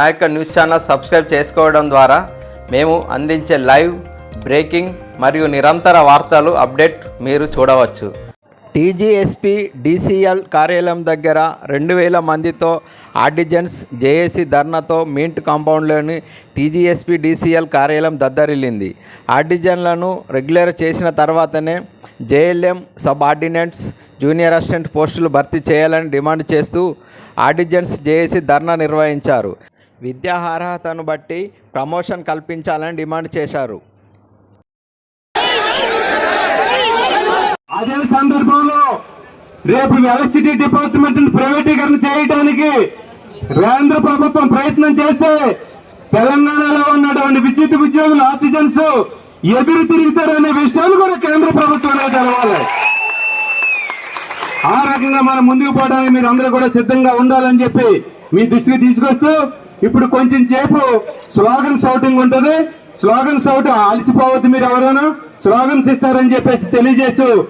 మా యొక్క news channel subscribe చేసుకోవడం ద్వారా మేము అందించే లైవ్ బ్రేకింగ్ మరియు నిరంతర వార్తలు అప్డేట్ మీరు చూడవచ్చు. టీజీఎస్పీ డీసీఎల్ కార్యాలయం దగ్గర రెండు వేల మందితో ఆర్డిజన్స్ జేఏసీ ధర్నాతో మింట్ కాంపౌండ్లోని టీజీఎస్పీ డీసీఎల్ కార్యాలయం దద్దరిల్లింది. ఆర్డిజన్లను రెగ్యులర్ చేసిన తర్వాతనే JLM subordinates junior assistant పోస్టులు భర్తీ చేయాలని డిమాండ్ చేస్తూ ఆర్డిజన్స్ జేఏసీ ధర్నా నిర్వహించారు. విద్యార్హతను బట్టి ప్రమోషన్ కల్పించాలని డిమాండ్ చేశారు. అదే సందర్భంలో రేపు ఎలక్ట్రిసిటీ డిపార్ట్మెంట్ ప్రైవేటీకరణ చేయడానికి కేంద్ర ప్రభుత్వం ప్రయత్నం చేస్తే తెలంగాణలో ఉన్నటువంటి విద్యుత్ ఉద్యోగులు ఆర్టిజన్స్ ఎదురు తిరుగుతారనే విషయాలు కూడా కేంద్ర ప్రభుత్వమే తెలవాలి. ఆ రకంగా మనం ముందుకు పోవడానికి మీరు అందరూ కూడా సిద్ధంగా ఉండాలని చెప్పి మీ దృష్టికి తీసుకొస్తూ ఇప్పుడు కొంచెం సేపు స్లోగన్ షౌటింగ్ ఉంటుంది. స్లోగన్ షౌట్ అలిచిపోవద్దు మీరు ఎవరైనా. స్లోగన్స్ ఇస్తారని చెప్పేసి తెలియజేస్తూ